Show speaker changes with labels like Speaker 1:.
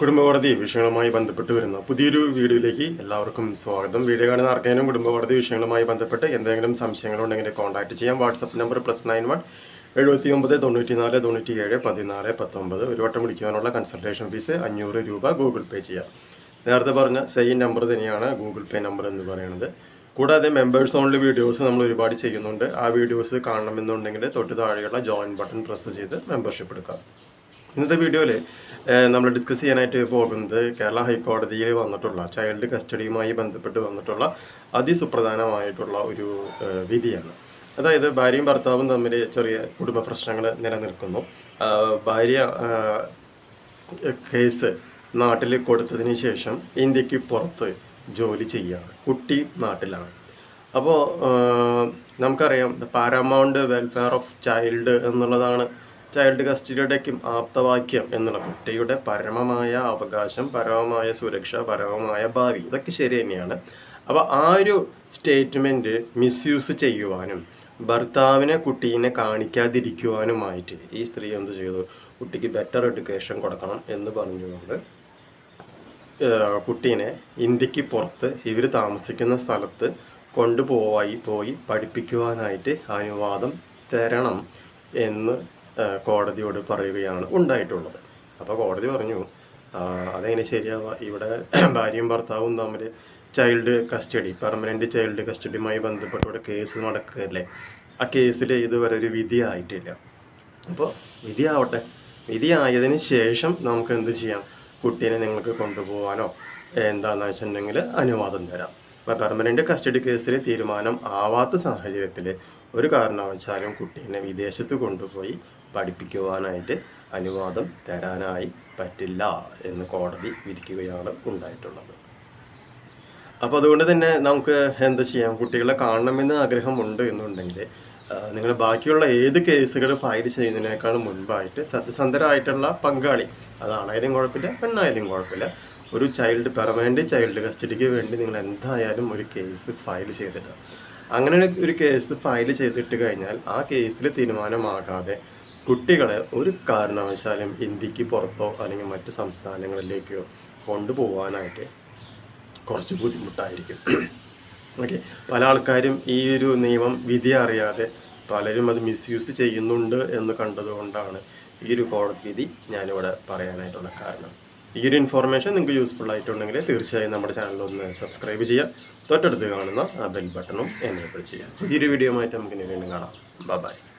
Speaker 1: കുടുംബകോടതി വിഷയങ്ങളുമായി ബന്ധപ്പെട്ട് വരുന്ന പുതിയൊരു വീഡിയോയിലേക്ക് എല്ലാവർക്കും സ്വാഗതം. വീഡിയോ കാണുന്ന ആർക്കെങ്കിലും കുടുംബകോടതി വിഷയങ്ങളുമായി ബന്ധപ്പെട്ട് എന്തെങ്കിലും സംശയങ്ങളുണ്ടെങ്കിൽ കോൺടാക്ട് ചെയ്യാം. WhatsApp number plus nine one എഴുപത്തി ഒമ്പത് തൊണ്ണൂറ്റി നാല് തൊണ്ണൂറ്റി ഏഴ് പതിനാല് പത്തൊമ്പത്. ഒരു വട്ടം വിളിക്കുവാനുള്ള കൺസൾട്ടേഷൻ ഫീസ് അഞ്ഞൂറ് രൂപ ഗൂഗിൾ പേ ചെയ്യാം. നേരത്തെ പറഞ്ഞ സെയിം നമ്പർ തന്നെയാണ് ഗൂഗിൾ പേ നമ്പർ എന്ന് പറയുന്നത്. കൂടാതെ മെമ്പേഴ്സ് ഓൺലി വീഡിയോസ് നമ്മൾ ഒരുപാട് ചെയ്യുന്നുണ്ട്. ആ വീഡിയോസ് കാണണമെന്നുണ്ടെങ്കിൽ തൊട്ട് താഴെയുള്ള ജോയിൻ ബട്ടൺ പ്രസ് ചെയ്ത് മെമ്പർഷിപ്പ് എടുക്കാം. ഇന്നത്തെ വീഡിയോയിൽ നമ്മൾ ഡിസ്കസ് ചെയ്യാനായിട്ട് പോകുന്നത് കേരള ഹൈക്കോടതിയിൽ വന്നിട്ടുള്ള ചൈൽഡ് കസ്റ്റഡിയുമായി ബന്ധപ്പെട്ട് വന്നിട്ടുള്ള അതിസുപ്രധാനമായിട്ടുള്ള ഒരു വിധിയാണ്. അതായത് ഭാര്യയും ഭർത്താവും തമ്മിൽ ചെറിയ കുടുംബ പ്രശ്നങ്ങൾ നിലനിൽക്കുന്നു. ഭാര്യ കേസ് നാട്ടിൽ കൊടുത്തതിന് ശേഷം ഇന്ത്യയ്ക്ക് പുറത്ത് ജോലി ചെയ്യുകയാണ്. കുട്ടി നാട്ടിലാണ്. അപ്പോൾ നമുക്കറിയാം the paramount welfare of child എന്നുള്ളതാണ് ചൈൽഡ് കസ്റ്റഡിയുടെക്കും ആപ്തവാക്യം എന്നുള്ള കുട്ടിയുടെ പരമമായ അവകാശം പരമമായ സുരക്ഷ പരമമായ ഭാവി ഇതൊക്കെ ശരി തന്നെയാണ്. അപ്പോൾ ആ ഒരു സ്റ്റേറ്റ്മെന്റ് മിസ്യൂസ് ചെയ്യുവാനും ഭർത്താവിനെ കുട്ടീനെ കാണിക്കാതിരിക്കുവാനുമായിട്ട് ഈ സ്ത്രീ എന്ത് ചെയ്തു? കുട്ടിക്ക് ബെറ്റർ എഡ്യൂക്കേഷൻ കൊടുക്കണം എന്ന് പറഞ്ഞുകൊണ്ട് കുട്ടീനെ ഇന്ത്യയ്ക്ക് പുറത്ത് ഇവർ താമസിക്കുന്ന സ്ഥലത്ത് കൊണ്ടുപോവായി പോയി പഠിപ്പിക്കുവാനായിട്ട് അനുവാദം തരണം എന്ന് കോടതിയോട് പറയുകയാണ് ഉണ്ടായിട്ടുള്ളത്. അപ്പോൾ കോടതി പറഞ്ഞു അതെങ്ങനെ ശരിയാവുക ഇവിടെ ഭാര്യയും ഭർത്താവും തമ്മിൽ ചൈൽഡ് കസ്റ്റഡി പെർമനന്റ് ചൈൽഡ് കസ്റ്റഡിയുമായി ബന്ധപ്പെട്ട് ഇവിടെ കേസ് നടക്കുകയല്ലേ? ആ കേസിൽ ഇതുവരെ ഒരു വിധി ആയിട്ടില്ല. അപ്പോൾ വിധിയാവട്ടെ വിധിയായതിന് ശേഷം നമുക്ക് എന്ത് ചെയ്യാം? കുട്ടീനെ നിങ്ങൾക്ക് കൊണ്ടുപോകാനോ എന്താണെന്ന് വെച്ചിട്ടുണ്ടെങ്കിൽ അനുവാദം തരാം. പെർമനന്റ് കസ്റ്റഡി കേസിൽ തീരുമാനം ആവാത്ത സാഹചര്യത്തിൽ ഒരു കാരണവശാലും കുട്ടീനെ വിദേശത്ത് കൊണ്ടുപോയി പഠിപ്പിക്കുവാനായിട്ട് അനുവാദം തരാനായി പറ്റില്ല എന്ന് കോടതി വിധിക്കുകയാണ് ഉണ്ടായിട്ടുള്ളത്. അപ്പോൾ അതുകൊണ്ട് തന്നെ നമുക്ക് എന്താ ചെയ്യാം? കുട്ടികളെ കാണണമെന്ന് ആഗ്രഹമുണ്ട് എന്നുണ്ടെങ്കിൽ നിങ്ങൾ ബാക്കിയുള്ള ഏത് കേസുകൾ ഫയൽ ചെയ്യുന്നതിനേക്കാൾ മുൻപായിട്ട് സത്യസന്ധരായിട്ടുള്ള പങ്കാളി അതാണായാലും കുഴപ്പമില്ല പെണ്ണായാലും കുഴപ്പമില്ല ഒരു ചൈൽഡ് പെർമനന്റ് ചൈൽഡ് കസ്റ്റഡിക്ക് വേണ്ടി നിങ്ങൾ എന്തായാലും ഒരു കേസ് ഫയൽ ചെയ്തിട്ട് അങ്ങനെ ഒരു കേസ് ഫയൽ ചെയ്തിട്ട് കഴിഞ്ഞാൽ ആ കേസിൽ തീരുമാനമാകാതെ കുട്ടികളെ ഒരു കാരണവശാലും ഇന്ത്യയ്ക്ക് പുറത്തോ അല്ലെങ്കിൽ മറ്റ് സംസ്ഥാനങ്ങളിലേക്കോ കൊണ്ടുപോകാനായിട്ട് കുറച്ച് ബുദ്ധിമുട്ടായിരിക്കും. ഓക്കെ. പല ആൾക്കാരും ഈ ഒരു നിയമം വിധി അറിയാതെ പലരും അത് മിസ്യൂസ് ചെയ്യുന്നുണ്ട് എന്ന് കണ്ടതുകൊണ്ടാണ് ഈ ഒരു കോടതി വിധി ഞാനിവിടെ പറയാനായിട്ടുള്ള കാരണം. ഈ ഒരു ഇൻഫോർമേഷൻ നിങ്ങൾക്ക് യൂസ്ഫുൾ ആയിട്ടുണ്ടെങ്കിൽ തീർച്ചയായും നമ്മുടെ ചാനൽ ഒന്ന് സബ്സ്ക്രൈബ് ചെയ്യുക തൊട്ടടുത്ത് കാണുന്ന ആ ബെൽ ബട്ടണും എനേബിൾ ചെയ്യുക പുതിയൊരു വീഡിയോ ആയിട്ട് നമുക്ക് ഇനി വീണ്ടും കാണാം. ബൈ